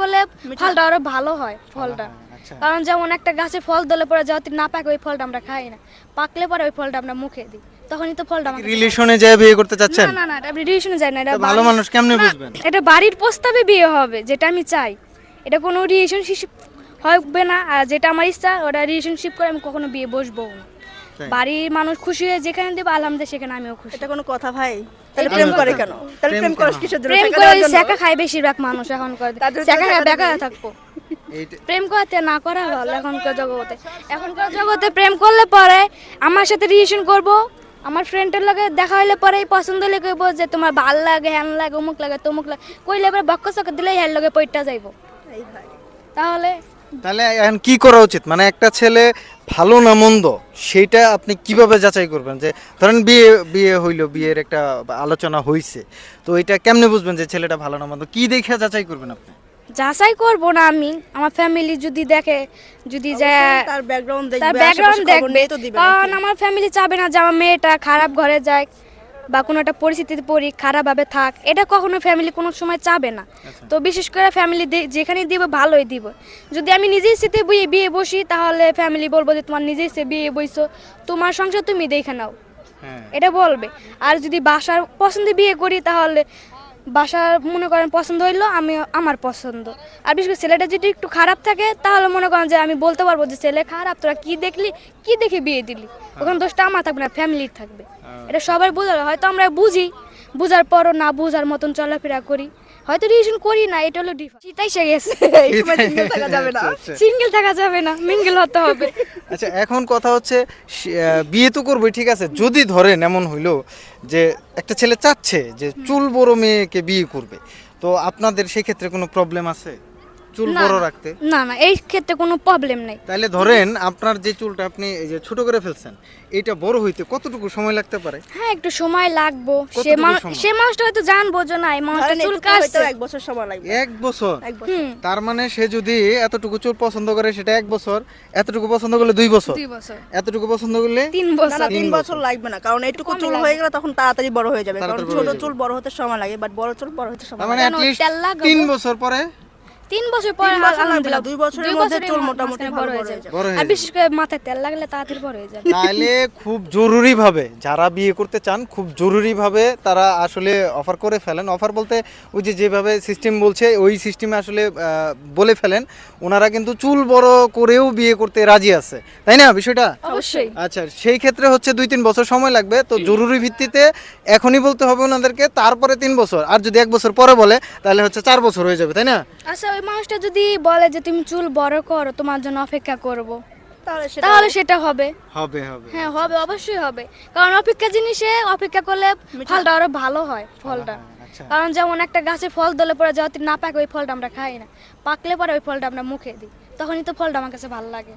করলে ফলটা আরও ভালো হয় ফলটা। আচ্ছা। কারণ যেমন একটা গাছে ফল দলে পরে যতদিন না পাকে ওই ফলটা আমরা খাই না। পাকলে পরে ওই ফলটা আমরা মুখে দিই। তখনই তো ফলটা আমাকে রিলেশনে যায় বিয়ে করতে চাচ্ছেন? না না না আপনি রিলেশনে যায় না এটা ভালো বাড়ির- মানুষ কেমনে বুঝবেন? এটা বাড়ির প্রস্তাবে বিয়ে হবে যেটা আমি চাই। এটা কোনো রিলেশনশিপ হবে না আর যেটা আমার ইচ্ছা ওটা রিলেশনশিপ করে আমি কখনো বিয়ে বসবো না। বাড়ির মানুষ খুশি হয়ে যেখানে দেবো আলহামদুলিল্লাহ সেখানে আমিও খুশি। এটা কোনো কথা ভাই? তাহলে প্রেম করে কেন? তাহলে প্রেম প্রেম করস কিসের জন্য? প্রেম করে দেওয়ার খায় বেশিরভাগ মানুষ এখন করে। তাদের খায় টাকা থাকব। প্রেম করতে না করা ভালো এখনকার জগতে। এখনকার জগতে প্রেম করলে পরে আমার সাথে রিলেশন করব আমার ফ্রেন্ডের লগে দেখা হইলে পরে পছন্দ হলে কইব যে তোমার ভালো লাগে হ্যান লাগে অমুক লাগে তমুক লাগে। কইলে এবার বক্ক চক্ক দিলে হ্যার লগে পইটা যাইব। তাহলে তাহলে এখন কি করা উচিত? মানে একটা ছেলে ভালো না মন্দ সেইটা আপনি কীভাবে যাচাই করবেন? যে ধরেন বিয়ে বিয়ে হইল বিয়ের একটা আলোচনা হইছে তো এটা কেমনে বুঝবেন যে ছেলেটা ভালো না মন্দ? কি দেখে যাচাই করবেন আপনি? যাচাই করব না আমি। আমার ফ্যামিলি যদি দেখে যদি তার ব্যাকগ্রাউন্ড দেখবে তার ব্যাকগ্রাউন্ড দেখবে। তো দিবে কারণ আমার ফ্যামিলি চাবে না যে আমার মেয়েটা খারাপ ঘরে যায়। বা কোনো একটা পরিস্থিতিতে পড়ি খারাপভাবে থাক এটা কখনো ফ্যামিলি কোনো সময় চাবে না। আচ্ছা। তো বিশেষ করে ফ্যামিলি যেখানেই দিব ভালোই দিব। যদি আমি নিজের সাথে বিয়ে বিয়ে বসি তাহলে ফ্যামিলি বলব যে তোমার নিজের সাথে বিয়ে বইছো তোমার সংসার তুমি দেখে নাও। হ্যাঁ। এটা বলবে। আর যদি বাসার পছন্দে বিয়ে করি তাহলে বাসার মনে করেন পছন্দ হইল আমি আমার পছন্দ। আর বিশেষ করে ছেলেটা যদি একটু খারাপ থাকে তাহলে মনে করেন যে আমি বলতে পারব যে ছেলে খারাপ তোরা কি দেখলি? কি দেখে বিয়ে দিলি? ওখানে দোষটা আমার থাকবে না ফ্যামিলির থাকবে। এটা সবাই বোঝা হয়তো আমরা বুঝি। বুঝার পরও না বুঝার মতন চলাফেরা করি। হয়তো রিলেশন করি না এটা হলো ডিফারেন্ট চিতাই সে গেছে এই থাকা যাবে না। আচ্ছা, আচ্ছা। সিঙ্গেল থাকা যাবে না মিঙ্গেল হতে হবে। আচ্ছা এখন কথা হচ্ছে বিয়ে তো করবে ঠিক আছে? যদি ধরেন এমন হইল যে একটা ছেলে চাচ্ছে যে চুল বড় মেয়েকে বিয়ে করবে তো আপনাদের সেক্ষেত্রে কোনো প্রবলেম আছে? চুল বড় রাখতে? না না এই ক্ষেত্রে কোনো প্রবলেম নেই। তাহলে ধরেন আপনার যে চুলটা আপনি এই যে ছোট করে ফেলছেন এটা বড় হইতে কতটুকু সময় লাগতে পারে? হ্যাঁ একটু সময় লাগবো। সে মানুষ সে মানুষটা হয়তো জানব যে না এই মানুষটা চুল কাটছে। এক বছর সময় লাগবে। এক বছর? তার মানে সে যদি এতটুকু চুল পছন্দ করে সেটা এক বছর এতটুকু পছন্দ করলে দুই বছর? দুই বছর। এতটুকু পছন্দ করলে তিন বছর। তিন বছর। লাগবে না কারণ এইটুকু চুল হয়ে গেলে তখন তাড়াতাড়ি বড় হয়ে যাবে কারণ ছোট চুল বড় হতে সময় লাগে বাট বড় চুল বড় হতে সময় মানে লাগে? তিন বছর পরে তিন বছর পরে আলহামদুলিল্লাহ দুই বছরের মধ্যে চুল মোটামুটি বড় হয়ে হয়ে আর বিশেষ করে মাথায় তেল লাগলে তাড়াতাড়ি বড় হয়ে যাবে। তাহলে খুব জরুরি ভাবে যারা বিয়ে করতে চান খুব জরুরি ভাবে তারা আসলে অফার করে ফেলেন। অফার বলতে ওই যে যেভাবে সিস্টেম বলছে ওই সিস্টেমে আসলে বলে ফেলেন। ওনারা কিন্তু চুল বড় করেও বিয়ে করতে রাজি আছে। তাই না বিষয়টা? অবশ্যই। আচ্ছা সেই ক্ষেত্রে হচ্ছে দুই তিন বছর সময় লাগবে। তো জরুরি ভিত্তিতে এখনই বলতে হবে ওনাদেরকে তারপরে তিন বছর। আর যদি এক বছর পরে বলে তাহলে হচ্ছে চার বছর হয়ে যাবে তাই না? আচ্ছা ওই মানুষটা যদি বলে যে তুমি চুল বড় করো তোমার জন্য অপেক্ষা করব। তাহলে সেটা হবে। হবে। হবে হ্যাঁ হবে অবশ্যই হবে। কারণ অপেক্ষা জিনিসে অপেক্ষা করলে ফলটা আরও ভালো হয় ফলটা। আচ্ছা। কারণ যেমন একটা গাছে ফল দলে পরে যাওয়া না পাকে ওই ফলটা আমরা খাই না। পাকলে পরে ওই ফলটা আমরা মুখে দিই। তখনই তো ফলটা আমার কাছে ভালো লাগে।